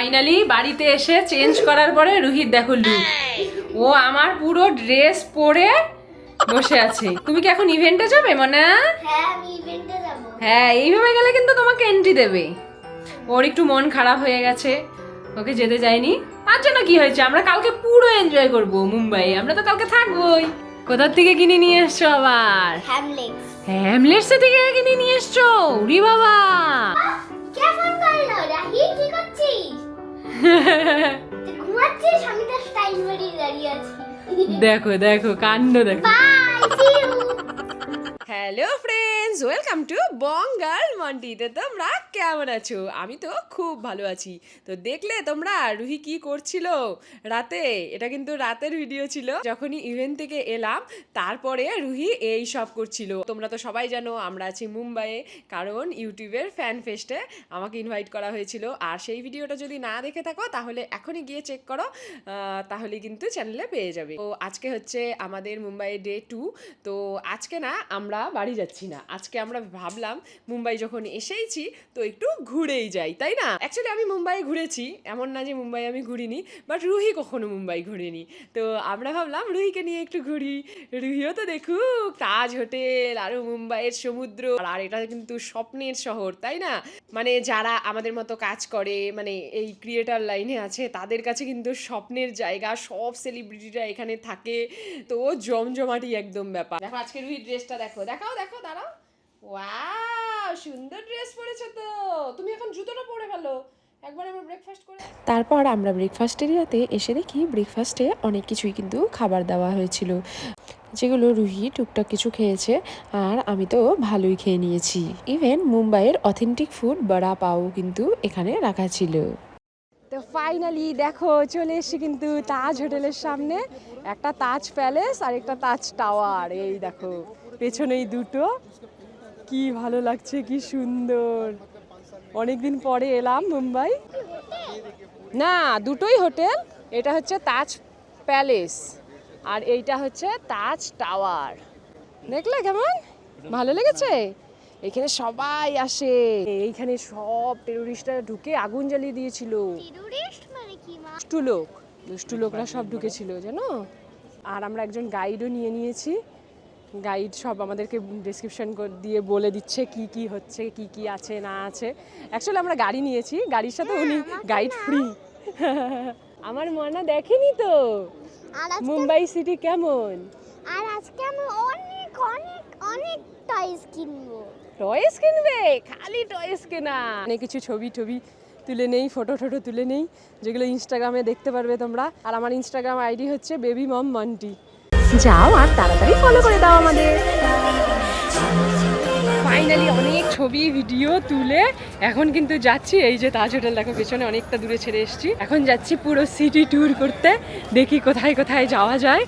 Finally বাড়িতে এসে change করার পরে রুহিত দেখো লুক। ও আমার পুরো ড্রেস পরে বসে আছে। তুমি কি এখন ইভেন্টে যাবে মনে? হ্যাঁ আমি ইভেন্টে যাব। হ্যাঁ এইভাবে গেলে কিন্তু তোমাকে এন্ট্রি দেবে। ওর একটু মন খারাপ হয়ে গেছে। ওকে যেতে যায়নি। তার জন্য কি হয়েছে আমরা কালকে পুরো এনজয় করব মুম্বাই। আমরা তো কালকে থাকবোই। কোথার থেকে কিনে নিয়ে এসছো আবার? হ্যামলেটস থেকে কিনে নিয়ে এসছো। উরি বাবা! কে ফোন করল? ঘুমাচ্ছিস? আমি তো স্টাইল বাড়ি দাঁড়িয়ে আছি। দেখো দেখো কাণ্ড দেখো। Bye hello friends welcome to Bangal মন্টিতে তোমরা কেমন আছো? আমি তো খুব ভালো আছি। তো দেখলে তোমরা রুহি কি করছিল? রাতে, এটা কিন্তু রাতের ভিডিও ছিল। যখনই ইভেন্ট থেকে এলাম, তারপরে রুহি এই সব করছিল। তোমরা তো সবাই জানো, আমরা আছি মুম্বাইয়ে, কারণ ইউটিউবের ফ্যান ফেস্টে আমাকে ইনভাইট করা হয়েছিল। আর সেই ভিডিওটা যদি না দেখে থাকো, তাহলে এখনই গিয়ে চেক করো তাহলে কিন্তু চ্যানেলে পেয়ে যাবে। তো আজকে হচ্ছে আমাদের মুম্বাই ডে টু তো আজকে না, আমরা বাড়ি যাচ্ছি না। আজকে আমরা ভাবলাম, মুম্বাই যখন এসেইছি, তো একটু ঘুরেই যাই, তাই না? অ্যাকচুয়ালি আমি মুম্বাই ঘুরেছি, এমন না যে মুম্বাই আমি ঘুরিনি বাট রুহি কখনো মুম্বাই ঘুরেনি। তো আমরা ভাবলাম রুহিকে নিয়ে একটু ঘুরি। রুহিও তো দেখুক, তাজ হোটেল আরও মুম্বাইয়ের সমুদ্র, আর এটা কিন্তু স্বপ্নের শহর, তাই না? মানে যারা আমাদের মতো কাজ করে মানে এই ক্রিয়েটার লাইনে আছে, তাদের কাছে কিন্তু স্বপ্নের জায়গা, সব সেলিব্রিটিরা এখানে থাকে। তো জমজমাটি একদম ব্যাপার। দেখো আজকে রুহি ড্রেসটা দেখো। দেখাও দেখো দাঁড়াও। ওয়াও সুন্দর ড্রেস পরেছো তো। তুমি এখন জুতোটা পরে ফেলো। একবার আমরা ব্রেকফাস্ট করে তারপর আমরা ব্রেকফাস্ট এরিয়াতে এসে দেখি ব্রেকফাস্টে অনেক কিছুই কিন্তু খাবার দেওয়া হয়েছিল। যেগুলো রুহি টুকটাক কিছু খেয়েছে আর আমি তো ভালোই খেয়ে নিয়েছি। ইভেন মুম্বাইয়ের অথেন্টিক ফুড বড়া পাও কিন্তু এখানে রাখা ছিল। তো ফাইনালি দেখো চলে এসেছি কিন্তু তাজ হোটেলের সামনে। একটা তাজ প্যালেস আর একটা তাজ টাওয়ার এই দেখো পেছনেই দুটো। কি ভালো লাগছে কি সুন্দর। অনেকদিন পরে এলাম মুম্বাই। না দুটোই হোটেল। এটা হচ্ছে তাজ প্যালেস আর এইটা হচ্ছে তাজ টাওয়ার। দেখলে কেমন? ভালো লেগেছে? এখানে সবাই আসে। এইখানে সব টেরোরিস্টরা ঢুকে আগুন জ্বালিয়ে দিয়েছিল। মানে দুষ্টু লোক। দুষ্টু লোকরা সব ঢুকেছিল জানো? আর আমরা একজন গাইডও নিয়ে নিয়েছি। গাইড সব আমাদেরকে ডিসক্রিপশন দিয়ে বলে দিচ্ছে কি কি হচ্ছে কি কি আছে না আছে। অ্যাকচুয়ালি আমরা গাড়ি নিয়েছি গাড়ির সাথে উনি গাইড ফ্রি আমার মনা দেখেনি তো? মুম্বাই সিটি কেমন? আর আজকে আমি অনেক অনেক অনেক টয়স কিনবো। টয়েস কিনবে? খালি টয়েস কেনা। অনেক কিছু ছবি টবি তুলে নেই ফটো টটো তুলে নেই যেগুলো ইনস্টাগ্রামে দেখতে পারবে তোমরা। আর আমার ইনস্টাগ্রাম আইডি হচ্ছে বেবি মম মান্টি যাও আর তাড়াতাড়ি ফলো করে দাও আমাদের। ফাইনালি অনেক ছবি ভিডিও তুলে এখন কিন্তু যাচ্ছি। এই যে তাজ হোটেল দেখো, পেছনে অনেকটা দূরে ছেড়ে এসেছি। এখন যাচ্ছি পুরো সিটি ট্যুর করতে। দেখি কোথায় কোথায় যাওয়া যায়।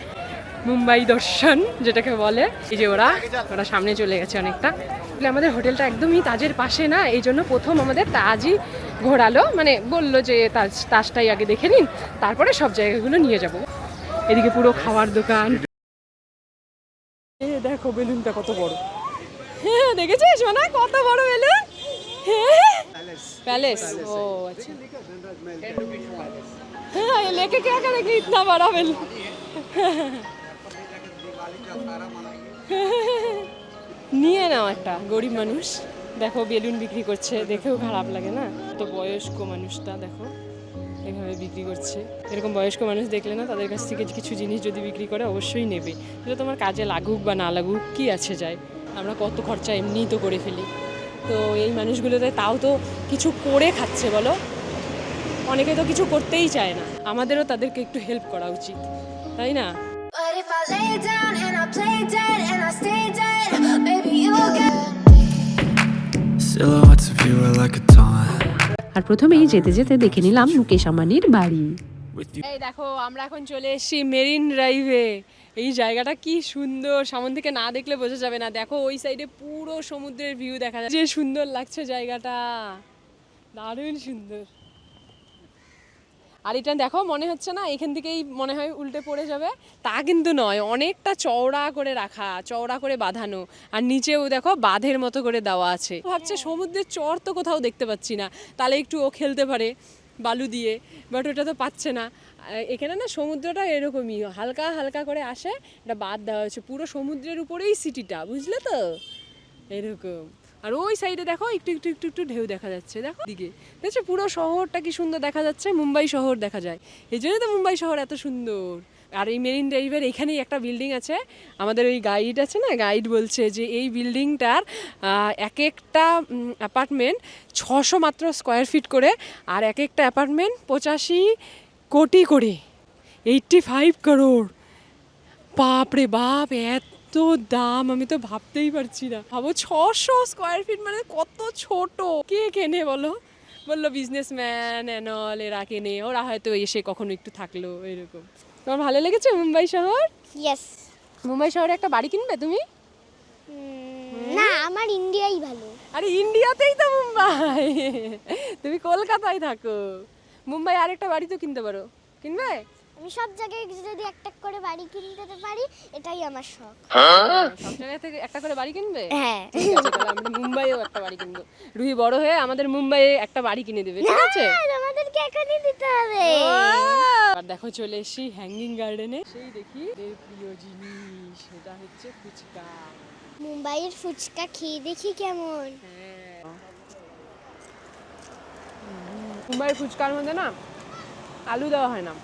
মুম্বাই দর্শন, যেটাকে বলে। এই যে ওরা ওরা সামনে চলে গেছে অনেকটা। আমাদের হোটেলটা একদমই তাজের পাশে না, এই জন্য প্রথম আমাদের তাজই ঘোরালো। মানে বলল যে তাজ, তাজটাই আগে দেখে নিন, তারপরে সব জায়গাগুলো নিয়ে যাব। এদিকে পুরো খাওয়ার দোকান। দেখো বেলুনটা কত বড় হ্যাঁ দেখেছিস সোনা কত বড় বেলুন হ্যাঁ প্যালেস ও अच्छा हाँ ये लेके क्या करेंगे इतना बड़ा बेलून নিয়ে নাও একটা গরিব মানুষ দেখো বেলুন বিক্রি করছে দেখেও খারাপ লাগে না তো বয়স্ক মানুষটা দেখো এভাবে বিক্রি করছে। এরকম বয়স্ক মানুষ দেখলে না তাদের কাছ থেকে কিছু জিনিস যদি বিক্রি করে অবশ্যই নেবে। সেটা তোমার কাজে লাগুক বা না লাগুক কি আছে যায়? আমরা কত খরচা এমনিই তো করে ফেলি। তো এই মানুষগুলোতে তাও তো কিছু করে খাচ্ছে বলো? অনেকে তো কিছু করতেই চায় না। আমাদেরও তাদেরকে একটু হেল্প করা উচিত তাই না. Silhouettes of you are like a. আর প্রথমেই যেতে যেতে দেখে নিলাম মুকেশ আম্বানির বাড়ি। এই দেখো, আমরা এখন চলে এসেছি মেরিন ড্রাইভে। এই জায়গাটা কি সুন্দর, সামন থেকে না দেখলে বোঝা যাবে না। দেখো, ওই সাইডে পুরো সমুদ্রের ভিউ দেখা যায় যে সুন্দর লাগছে জায়গাটা। দারুণ সুন্দর। আর এটা দেখো মনে হচ্ছে না এখান থেকেই মনে হয় উল্টে পড়ে যাবে। তা কিন্তু নয় অনেকটা চওড়া করে রাখা চওড়া করে বাঁধানো। আর নিচেও দেখো বাঁধের মতো করে দেওয়া আছে। ভাবছে সমুদ্রের চর তো কোথাও দেখতে পাচ্ছি না। তাহলে একটু ও খেলতে পারে বালু দিয়ে। বাট ওটা তো পাচ্ছে না। এখানে না সমুদ্রটা এরকমই হালকা হালকা করে আসে এটা বাদ দেওয়া হয়েছে। পুরো সমুদ্রের উপরেই সিটিটা বুঝলে তো? এরকম। আর ওই সাইডে দেখো একটু একটু একটু একটু ঢেউ দেখা যাচ্ছে, দেখো দিকে দেখছ পুরো শহরটা কি সুন্দর দেখা যাচ্ছে, মুম্বাই শহর দেখা যায়। এই জন্যই তো মুম্বাই শহর এত সুন্দর। আর এই মেরিন ড্রাইভের এখানেই একটা বিল্ডিং আছে, আমাদের ওই গাইড আছে না গাইড বলছে যে এই বিল্ডিংটার এক একটা অ্যাপার্টমেন্ট ছশো মাত্র স্কোয়ার ফিট করে, আর এক একটা অ্যাপার্টমেন্ট পঁচাশি কোটি করে। এইটটি ফাইভ করোড় বাপ রে বাপ, এত দাম আমি তো ভাবতেই পারছি না। ভাবো ছশো স্কোয়ার ফিট মানে কত ছোট? কে কেনে বলো? বলল বিজনেসম্যান অ্যানল এরা কেনে। ওরা হয়তো এসে কখনো একটু থাকল এরকম। তোমার ভালো লেগেছে মুম্বাই শহর? ইয়েস মুম্বাই শহরে একটা বাড়ি কিনবে তুমি? না আমার ইন্ডিয়াই ভালো। আরে ইন্ডিয়াতেই তো মুম্বাই। তুমি কলকাতায় থাকো। মুম্বাই আরেকটা বাড়ি তো কিনতে পারো। কিনবে? আমি সব জায়গায় যদি একটা করে বাড়ি কিনতে পারি এটাই আমার শখ। সব জায়গা থেকে একটা করে বাড়ি কিনবে? হ্যাঁ। ঠিক আছে, তাহলে আমরা মুম্বাইয়েও একটা বাড়ি কিনবো। রুহি বড় হয়ে আমাদের মুম্বাইয়ে একটা বাড়ি কিনে দেবে ঠিক আছে? আর আমাদেরকে এখনই দিতে হবে। আর দেখো চলে এসেছি হ্যাঙ্গিং গার্ডেনে সেই দেখি এদের প্রিয় জিনিস সেটা হচ্ছে ফুচকা। মুম্বাইয়ের ফুচকা খেয়ে দেখি কেমন। হ্যাঁ। মুম্বাইয়ের ফুচকার মধ্যে না আলু দেওয়া হয় না।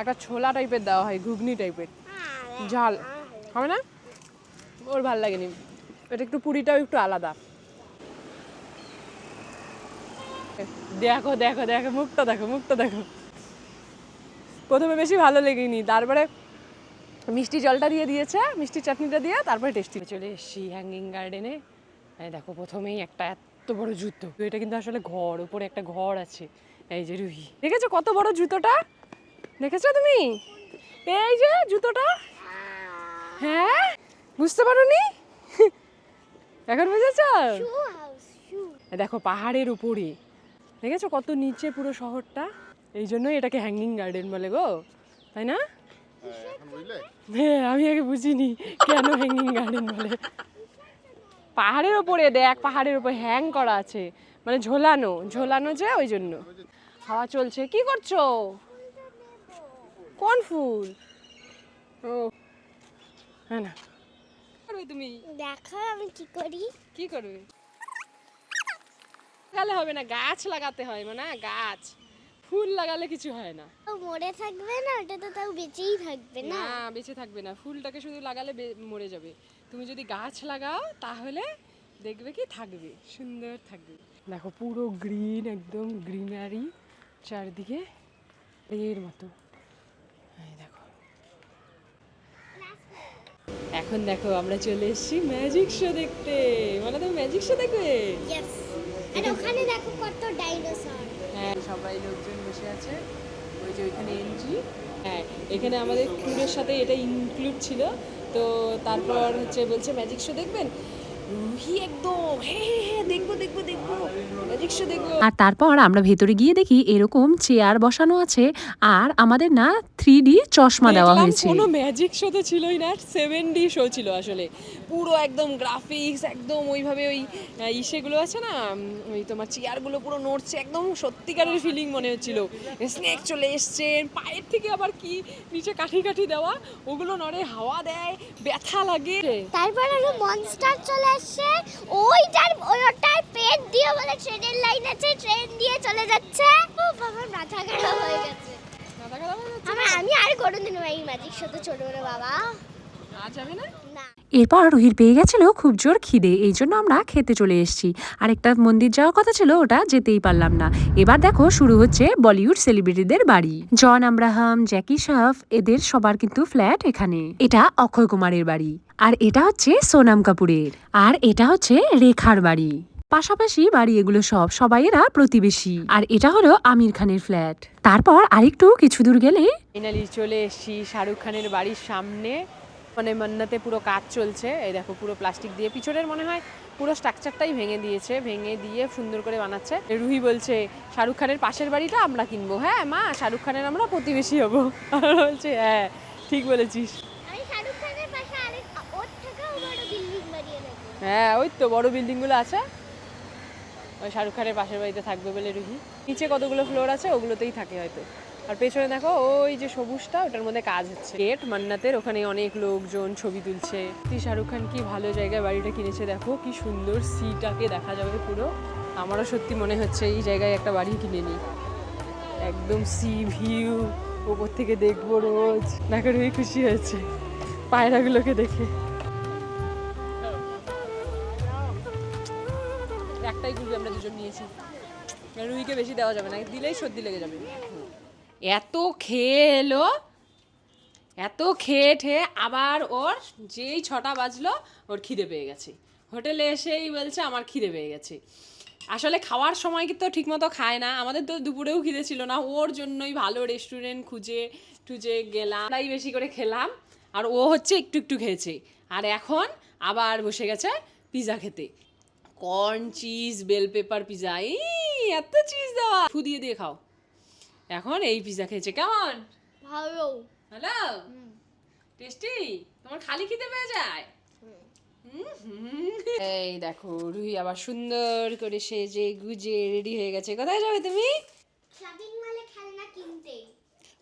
একটা ছোলা টাইপের দেওয়া হয়, ঘুগনি টাইপের ঝাল। হবে না? ওর ভালো লাগেনি। এটা একটু পুরিটাও একটু আলাদা। দেখো দেখো দেখো, মুখটা দেখো মুখটা দেখো। প্রথমে বেশি ভালো লেগেনি, তারপরে মিষ্টি জলটা দিয়ে দিয়েছে, মিষ্টি চাটনিটা দিয়ে, তারপরে টেস্টি চলে এসেছি হ্যাঙ্গিং গার্ডেনে দেখো, প্রথমেই একটা এত বড় জুতো। এটা কিন্তু আসলে ঘর, উপরে একটা ঘর আছে। এই যে রুহি। দেখেছ কত বড় জুতোটা? দেখেছ তুমি? এই যে জুতোটা। হ্যাঁ? বুঝতে পারোনি? এখন বুঝেছ? দেখো, পাহাড়ের উপরে। দেখেছ কত নিচে পুরো শহরটা? এই জন্যই এটাকে হ্যাঙ্গিং গার্ডেন বলে গো, তাই না? হ্যাঁ আমি আগে বুঝিনি কেন হ্যাঙ্গিং গার্ডেন বলে। পাহাড়ের ওপরে দেখ, পাহাড়ের উপরে হ্যাং করা আছে। মানে ঝোলানো ঝোলানো যে, ওই জন্য। হাওয়া চলছে। কি করছ? কোন ফুল? ও। হ্যাঁ না। করবে তুমি? দেখো আমি কি করি। কি করবে? লাগালে হবে না গাছ লাগাতে হয় মানে গাছ। ফুল লাগালে কিছু হয় না। ও মরে থাকবে না ওটা তো তাও বেঁচেই থাকবে না। না বেঁচে থাকবে না। ফুলটাকে শুধু লাগালে বে- মরে যাবে। তুমি যদি গাছ লাগাও তাহলে দেখবে কি থাকবে সুন্দর থাকবে। দেখো পুরো গ্রিন একদম গ্রিনারি চারদিকে এর মতো। এখন দেখো আমরা চলে এসেছি ম্যাজিক শো দেখতে। মানে তুমি ম্যাজিক শো দেখবে? আর ওখানে দেখো কত ডাইনোসর হ্যাঁ সবাই লোকজন বসে আছে। ওই যে ওইখানে এন্ট্রি হ্যাঁ এখানে আমাদের সাথে এটা ইনক্লুড ছিল। তো তারপর হচ্ছে বলছে ম্যাজিক শো দেখবেন? রুহি একদম হ্যাঁ হ্যাঁ হ্যাঁ দেখব দেখব দেখব। ম্যাজিক শো দেখব। আর তারপর আমরা ভেতরে গিয়ে দেখি এরকম চেয়ার বসানো আছে। আর আমাদের না থ্রি ডি চশমা দেওয়া হয়েছে। কোনো ম্যাজিক শো তো ছিলই না সেভেন ডি শো ছিল আসলে। পুরো একদম গ্রাফিক্স একদম ওইভাবে ওই ইসেগুলো আছে না ওই তোমার চেয়ারগুলো পুরো নড়ছে একদম সত্যিকারের ফিলিং মনে হচ্ছিল। স্নেক চলে এসছে পায়ের থেকে আবার কি নিচে কাঠি কাঠি দেওয়া ওগুলো নড়ে হাওয়া দেয় ব্যথা লাগে। তারপর আরও মনস্টার চলে আসছে ওইটার ওইটার পেট দিয়ে বলে ট্রেনের লাইন আছে ট্রেন দিয়ে চলে যাচ্ছে। ও বাবা মাথা খারাপ হয়ে গেছে মাথা খারাপ হয়ে যাচ্ছে? আমার আমি এই ম্যাজিক শোতে চলবো না বাবা। আর যাবে না? না। এরপর রুহির পেয়ে গেছিল খুব জোর খিদে এই জন্য আমরা খেতে চলে এসেছি। আর একটা মন্দির যাওয়ার কথা ছিল ওটা যেতেই পারলাম না। এবার দেখো শুরু হচ্ছে বলিউড সেলিব্রিটিদের বাড়ি। জন আব্রাহাম জ্যাকি শ্রফ এদের সবার কিন্তু ফ্ল্যাট এখানে। এটা অক্ষয় কুমারের বাড়ি। আর এটা হচ্ছে সোনাম কাপুরের। আর এটা হচ্ছে রেখার বাড়ি। পাশাপাশি বাড়ি এগুলো সব সবাই এরা প্রতিবেশী। আর এটা হলো আমির খানের ফ্ল্যাট তারপর আরেকটু কিছু দূর গেলে ফাইনালি চলে এসেছি শাহরুখ খানের বাড়ির সামনে। মানে মান্নাতে পুরো কাজ চলছে। এই দেখো পুরো প্লাস্টিক দিয়ে। পিছনের মনে হয় পুরো স্ট্রাকচারটাই ভেঙে দিয়েছে। ভেঙে দিয়ে সুন্দর করে বানাচ্ছে। রুহি বলছে শাহরুখ খানের পাশের বাড়িটা আমরা কিনবো। হ্যাঁ মা শাহরুখ খানের আমরা প্রতিবেশী হব। আর বলছে হ্যাঁ ঠিক বলেছিস। আমি শাহরুখ খানের পাশে আরেক ওর থেকেও বড় বিল্ডিং বানিয়ে নেব হ্যাঁ ওই তো বড় বিল্ডিংগুলো আছে। শাহরুখ খানের পাশের বাড়িতে থাকবে বলে রুহি। নিচে কতগুলো ফ্লোর আছে ওগুলোতেই থাকে হয়তো। আর পেছনে দেখো, ওই যে সবুজটা, ওটার মধ্যে কাজ হচ্ছে। গেট, মান্নাতের, ওখানে অনেক লোকজন ছবি তুলছে। সত্যি শাহরুখ খান কি ভালো জায়গায় বাড়িটা কিনেছে দেখো, কি সুন্দর সিটাকে দেখা যাবে পুরো। আমারও সত্যি মনে হচ্ছে এই জায়গায় একটা বাড়ি কিনে নিই। একদম সি ভিউ, ওপর থেকে দেখব রোজ। রুই খুশি হয়েছে। পায়রাগুলোকে দেখে। দুজন নিয়েছি। রুইকে বেশি দেওয়া যাবে না, দিলেই সর্দি লেগে যাবে। এত খেয়ে এলো এত খেয়ে ঠেয়ে আবার ওর যেই ছটা বাজলো, ওর খিদে পেয়ে গেছে। হোটেলে এসেই বলছে, আমার খিদে পেয়ে গেছে। আসলে খাওয়ার সময় কিন্তু ঠিকমতো খায় না। আমাদের তো দুপুরেও খিদে ছিল না। ওর জন্যই ভালো রেস্টুরেন্ট খুঁজে টুজে গেলাম। তাই বেশি করে খেলাম। আর ও হচ্ছে একটু একটু খেয়েছে। আর এখন আবার বসে গেছে পিৎজা খেতে। Corn cheese bell pepper pizza এই এত চিজ দেওয়া। ফু দিয়ে দিয়ে খাও। এখন এই পিজা খেয়েছে। কেমন? ভালো। Hello tasty? তোমার খালি খেতে পেয়ে যায়। এই দেখো রুহি আবার সুন্দর করে সেজে গুজে রেডি হয়ে গেছে। কোথায় যাবে তুমি শপিং মলে খেলনা কিনতে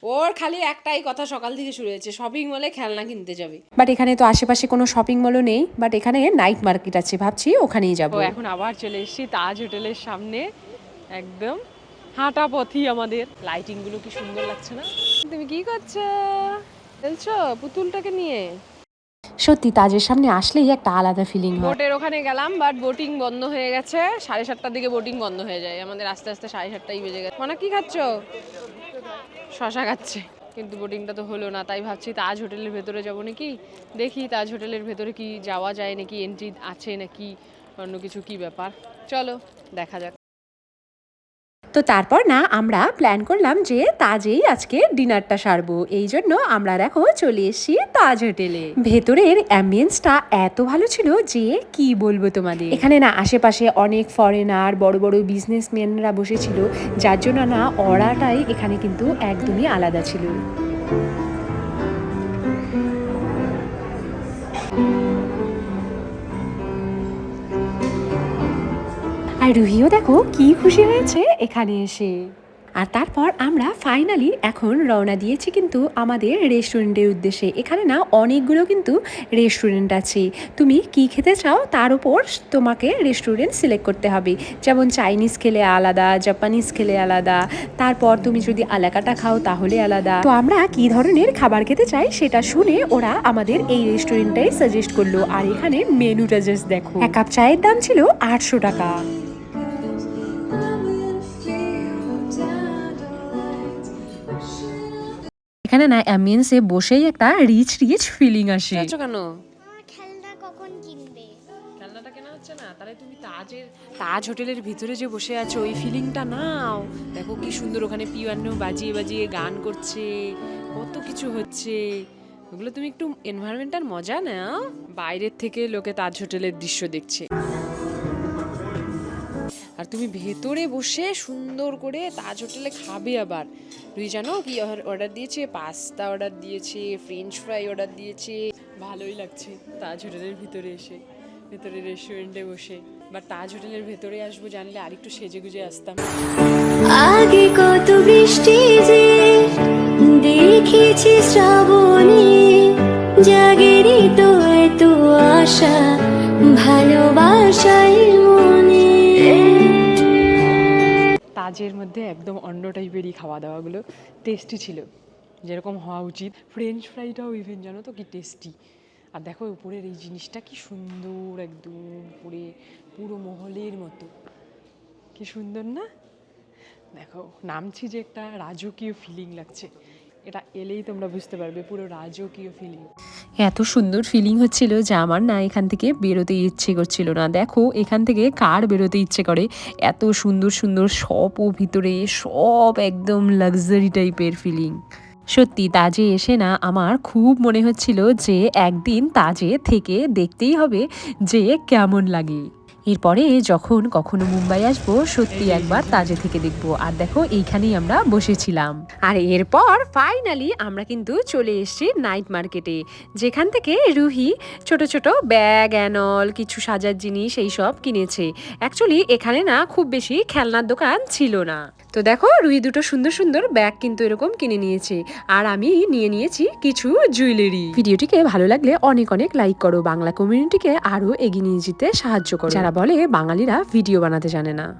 ওর খালি একটাই কথা সকাল থেকে শুরু হয়েছে শপিং মলে খেলনা কিনতে যাবে। বাট এখানে তো আশেপাশে কোনো শপিং মলও নেই বাট এখানে নাইট মার্কেট আছে ভাবছি ওখানেই যাব। এখন আবার চলে এসেছি তাজ হোটেলের সামনে একদম হাঁটা পথই আমাদের। লাইটিংগুলো কি সুন্দর লাগছে না? তুমি কি করছ? খেলছো? পুতুলটাকে নিয়ে? সত্যি তাজের সামনে আসলেই একটা আলাদা ফিলিং হয়। বোটের ওখানে গেলাম বাট বোটিং বন্ধ হয়ে গেছে। সাড়ে সাতটার দিকে বোটিং বন্ধ হয়ে যায়। আমাদের আস্তে আস্তে সাড়ে সাতটাই বেজে গেছে। মানে কি খাচ্ছ? শশা খাচ্ছে। কিন্তু বোটিংটা তো হলো না, তাই ভাবছি তাজ হোটেলের ভেতরে যাব নাকি? দেখি তাজ হোটেলের ভেতরে কি যাওয়া যায় নাকি এন্ট্রি আছে নাকি, অন্য কিছু কি ব্যাপার? চলো, দেখা যাক। তো তারপর না, আমরা প্ল্যান করলাম যে তাজেই আজকে ডিনারটা সারবো। এই জন্য আমরা দেখো চলে এসেছি তাজ হোটেলে। ভেতরের অ্যাম্বিয়েন্সটা এত ভালো ছিল যে কি বলব তোমাদের? এখানে না, আশেপাশে অনেক ফরেনার বড় বড় বিজনেসম্যানরা বসেছিল, যার জন্য না অড়াটাই এখানে কিন্তু একদমই আলাদা ছিল। আর রুহিও দেখো কি খুশি হয়েছে এখানে এসে। আর তারপর আমরা ফাইনালি এখন রওনা দিয়েছি কিন্তু আমাদের রেস্টুরেন্টের উদ্দেশ্যে। এখানে না অনেকগুলো কিন্তু রেস্টুরেন্ট আছে। তুমি কি খেতে চাও তার উপর তোমাকে রেস্টুরেন্ট সিলেক্ট করতে হবে। যেমন চাইনিজ খেলে আলাদা জাপানিজ খেলে আলাদা। তারপর তুমি যদি আলাকাটা খাও তাহলে আলাদা। তো আমরা কি ধরনের খাবার খেতে চাই সেটা শুনে ওরা আমাদের এই রেস্টুরেন্টটাই সাজেস্ট করল। আর এখানে মেনুটা জাস্ট দেখো। এক কাপ চায়ের দাম ছিল আটশো টাকা। এখানে না অ্যাম্বিয়েন্সে বসেই একটা রিচ রিচ ফিলিং আসে। যাচ্ছ কেন? খেলনা কখন কিনবে? খেলনাটা কেনা হচ্ছে না তাহলে তুমি তাজের তাজ হোটেলের ভিতরে যে বসে আছো ওই ফিলিংটা নাও। দেখো কি সুন্দর ওখানে পিয়ানো বাজিয়ে বাজিয়ে গান করছে কত কিছু হচ্ছে। ওগুলো তুমি একটু এনভায়রনমেন্টটার মজা নাও বাইরের থেকে লোকে তাজ হোটেলের দৃশ্য দেখছে। তুমি ভেতরে বসে সুন্দর করে তাজ হোটেলে খাবে আবার। তুই জানো কি অর্ডার দিয়েছে? পাস্তা অর্ডার দিয়েছে ফ্রেঞ্চ ফ্রাই অর্ডার দিয়েছে। ভালোই লাগছে তাজ হোটেলের ভিতরে এসে, ভেতরে রেস্টুরেন্টে বসে। বা তাজ হোটেলের ভেতরে আসব জানলে আরেকটু সেজে গুজে আসতাম। আগে কত বৃষ্টি যে দেখেছি শ্রাবণে জাগেরই তো এত আশা ভালোবাসাই তাজের মধ্যে একদম অন্য টাইপেরই খাওয়া দাওয়াগুলো টেস্টি ছিল। যেরকম হওয়া উচিত। ফ্রেঞ্চ ফ্রাইটাও ইভেন জানো তো কি টেস্টি আর দেখো উপরের এই জিনিসটা কি সুন্দর একদম উপরে পুরো মহলের মতো। কি সুন্দর না? দেখো, নামছি যে একটা রাজকীয় ফিলিং লাগছে। এটা এলেই তোমরা বুঝতে পারবে পুরো রাজকীয় ফিলিং এত সুন্দর ফিলিং হচ্ছিল যে আমার না এখান থেকে বেরোতে ইচ্ছে করছিল না। দেখো, এখান থেকে কার বেরোতে ইচ্ছে করে? এত সুন্দর সুন্দর শপও ভিতরে, সব একদম লাক্সারি টাইপের ফিলিং সত্যি, তাজে এসে না আমার খুব মনে হচ্ছিল যে একদিন তাজে থেকে দেখতেই হবে যে কেমন লাগে। এরপরে যখন কখনো মুম্বাই আসব, সত্যি একবার তাজে থেকে দেখব। আর দেখো, এইখানেই আমরা বসেছিলাম। আর এরপর ফাইনালি আমরা কিন্তু চলে এসেছি নাইট মার্কেটে যেখান থেকে রুহি ছোট ছোট ব্যাগ অ্যানল কিছু সাজার জিনিস এই সব কিনেছে। অ্যাকচুয়ালি এখানে না খুব বেশি খেলনার দোকান ছিল না। তো দেখো, রুই দুটো সুন্দর সুন্দর ব্যাগ কিন্তু এরকম কিনে নিয়েছে। আর আমি নিয়ে নিয়েছি কিছু জুয়েলারি। ভিডিওটিকে ভালো লাগলে অনেক অনেক লাইক করো, বাংলা কমিউনিটিকে আরও এগিয়ে নিয়ে যেতে সাহায্য করো। যারা বলে, বাঙালিরা ভিডিও বানাতে জানে না।